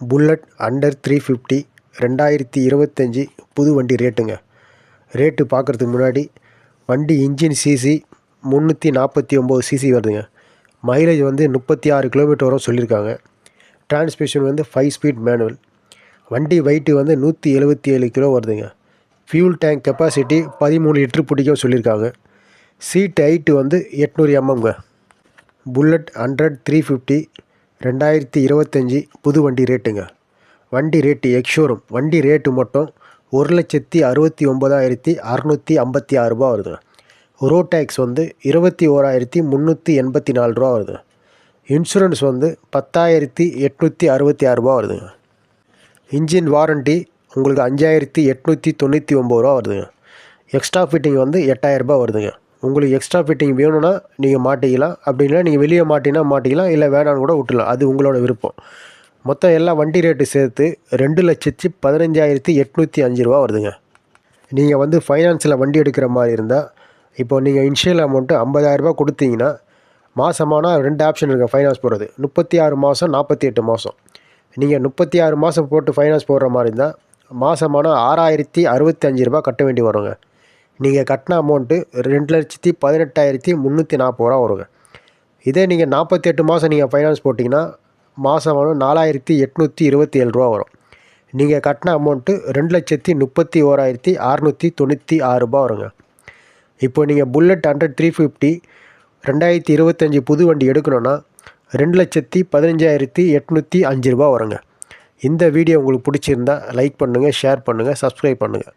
Bullet under three fifty ரெண்டாயிரத்தி இருபத்தஞ்சி புது வண்டி ரேட்டுங்க ரேட்டு பார்க்குறதுக்கு முன்னாடி வண்டி இன்ஜின் சிசி முந்நூற்றி நாற்பத்தி ஒம்பது சிசி வருதுங்க. மைலேஜ் வந்து முப்பத்தி ஆறு கிலோமீட்டர் வரும் சொல்லியிருக்காங்க. டிரான்ஸ்மிஷன் வந்து ஃபைவ் ஸ்பீட் மேனுவல் வண்டி வெயிட்டு வந்து நூற்றி எழுபத்தி ஏழு கிலோ வருதுங்க. ஃபியூல் டேங்க் கெப்பாசிட்டி பதிமூணு லிட்ரு பிடிக்கும் சொல்லியிருக்காங்க. சீட் ஹைட்டு வந்து எட்நூறு எம்எம்ங்க புல்லட் ஹண்ட்ரட் த்ரீ ஃபிஃப்டி ரெண்டாயிரத்தி இருபத்தஞ்சி புது வண்டி ரேட்டுங்க. வண்டி ரேட்டு எக்ஷோரூம் வண்டி ரேட்டு மட்டும் ஒரு லட்சத்தி அறுபத்தி ஒம்பதாயிரத்தி அறநூற்றி ஐம்பத்தி ஆறு ரூபா வருதுங்க. ரோட் டேக்ஸ் வந்து இருபத்தி ஓராயிரத்தி முந்நூற்றி எண்பத்தி நாலு ரூபா வருது இன்சூரன்ஸ் வந்து பத்தாயிரத்தி எட்நூற்றி அறுபத்தி ஆறு ரூபா வருதுங்க. இன்ஜின் வாரண்ட்டி உங்களுக்கு அஞ்சாயிரத்தி எட்நூற்றி தொண்ணூற்றி ஒம்பது ரூபா வருதுங்க. எக்ஸ்ட்ரா ஃபிட்டிங் வந்து எட்டாயிரரூபா வருதுங்க. உங்களுக்கு எக்ஸ்ட்ரா ஃபிட்டிங் வேணும்னா நீங்கள் மாட்டிக்கலாம். அப்படின்னா நீங்கள் வெளியே மாட்டினா மாட்டிக்கலாம் இல்லை வேணான்னு கூட விட்டுலாம். அது உங்களோட விருப்பம். மொத்தம் எல்லாம் வண்டி ரேட்டு சேர்த்து ரெண்டு லட்சத்து பதினஞ்சாயிரத்தி எட்நூற்றி அஞ்சு ரூபா வருதுங்க. நீங்கள் வந்து ஃபைனான்ஸில் வண்டி எடுக்கிற மாதிரி இருந்தால் இப்போ நீங்கள் இன்ஷியல் அமௌண்ட்டு ஐம்பதாயிரரூபா கொடுத்தீங்கன்னா மாதமானால் ரெண்டு ஆப்ஷன் இருக்குது ஃபைனான்ஸ் போடுறது. முப்பத்தி ஆறு மாதம் நாற்பத்தி எட்டு மாதம் நீங்கள் முப்பத்தி ஆறு மாதம் போட்டு ஃபைனான்ஸ் போடுற மாதிரி இருந்தால் மாதமானால் ஆறாயிரத்தி அறுபத்தி அஞ்சு ரூபா கட்ட வேண்டி வருங்க. நீங்கள் கட்டின அமௌண்ட்டு ரெண்டு லட்சத்தி பதினெட்டாயிரத்தி முந்நூற்றி நாற்பது ரூபா வருங்க. இதே நீங்கள் நாற்பத்தி எட்டு மாதம் நீங்கள் ஃபைனான்ஸ் போட்டிங்கன்னா மாதம் வரும் நாலாயிரத்தி எட்நூற்றி இருபத்தி ஏழு ரூபா வரும். நீங்கள் கட்டின அமௌண்ட்டு ரெண்டு லட்சத்தி முப்பத்தி ஓராயிரத்தி அறநூற்றி தொண்ணூற்றி ஆறு ரூபா வருங்க. இப்போ நீங்கள் புல்லட் ஹண்ட்ரட் த்ரீ ஃபிஃப்டி ரெண்டாயிரத்தி இருபத்தஞ்சி புது வண்டி எடுக்கணுன்னா ரெண்டு லட்சத்தி பதினஞ்சாயிரத்தி எட்நூற்றி அஞ்சு ரூபா வருங்க. இந்த வீடியோ உங்களுக்கு பிடிச்சிருந்தா லைக் பண்ணுங்கள் ஷேர் பண்ணுங்கள் சப்ஸ்கிரைப் பண்ணுங்கள்